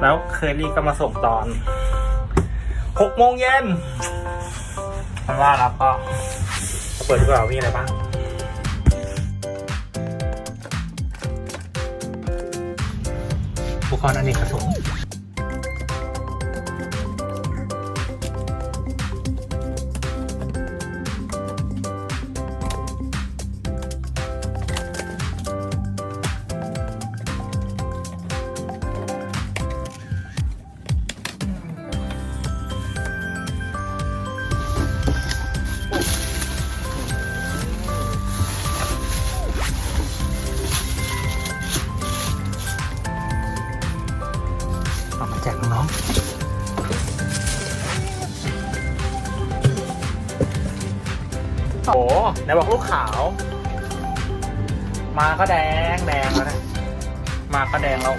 แล้วเคอรี่ก็มาส่งตอนหกโมงเย็นมันว่าแล้วก็เปิดดูว่ามีอะไรบ้างอุปกรณ์อเนกประสงค์ เอามาแจกน้องโอ้ไหนบอกลูกขาว มาก็แดงแดงแล้วนะ มาก็แดงแล้ว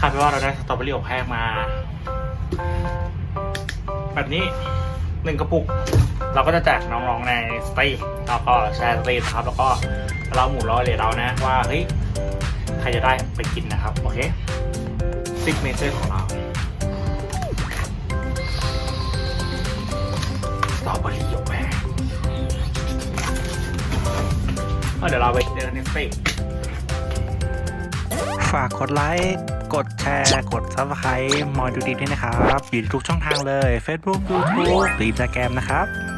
คาดว่าเราได้สตรอเบอรี่อบแห้งมา แบบนี้หนึ่งกระปุก เราก็จะแจกน้องๆในสตรีทแล้วก็แชร์สตรีทครับ แล้วก็เราหมู่ล้อเลยเรานะ ว่าเฮ้ยใครจะได้ไปกินนะครับ โอเคซิกเนเจอร์ของเราสตรอเบอรี่อบแห้งเดี๋ยวเราไปเจอกันในสตรีทฝากกดไลค์ กดแชร์ กด Subscribe มอยดูดีด้วยนะครับอยู่ทุกช่องทางเลย Facebook YouTube หรือ Instagram นะครับ